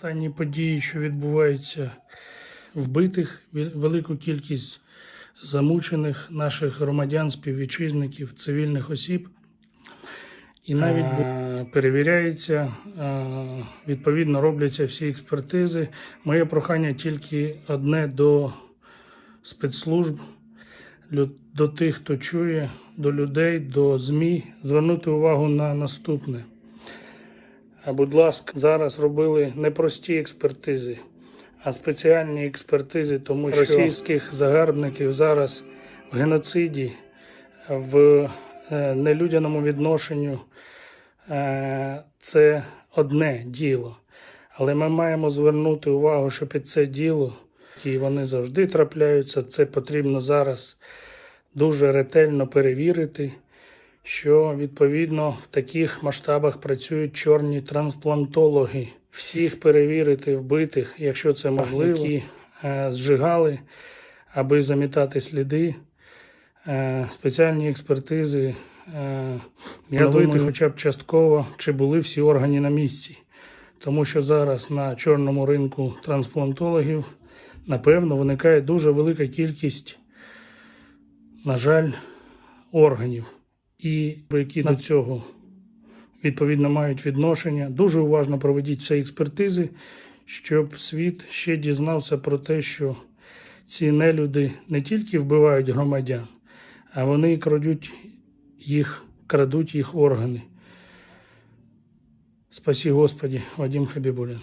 Останні події, що відбуваються вбитих, велику кількість замучених наших громадян, співвітчизників, цивільних осіб. І навіть е, перевіряється, е, відповідно робляться всі експертизи. Моє прохання тільки одне до спецслужб, до тих, хто чує, до людей, до ЗМІ, звернути увагу на наступне. А будь ласка, зараз робили не прості експертизи, а спеціальні експертизи, тому що російських загарбників зараз в геноциді, в е, нелюдяному відношенню е, це одне діло. Але ми маємо звернути увагу, що під це діло, і вони завжди трапляються, це потрібно зараз дуже ретельно перевірити що відповідно в таких масштабах працюють чорні трансплантологи. Всіх перевірити вбитих, якщо це можливо, які е, зжигали, аби замітати сліди. Е, спеціальні експертизи. Е, я думаю, хоча б частково, чи були всі органи на місці. Тому що зараз на чорному ринку трансплантологів, напевно, виникає дуже велика кількість, на жаль, органів і які до цього відповідно мають відношення. Дуже уважно проведіть всі експертизи, щоб світ ще дізнався про те, що ці нелюди не тільки вбивають громадян, а вони і крадуть їх, крадуть їх органи. Спасі Господі, Вадим Хабібулін.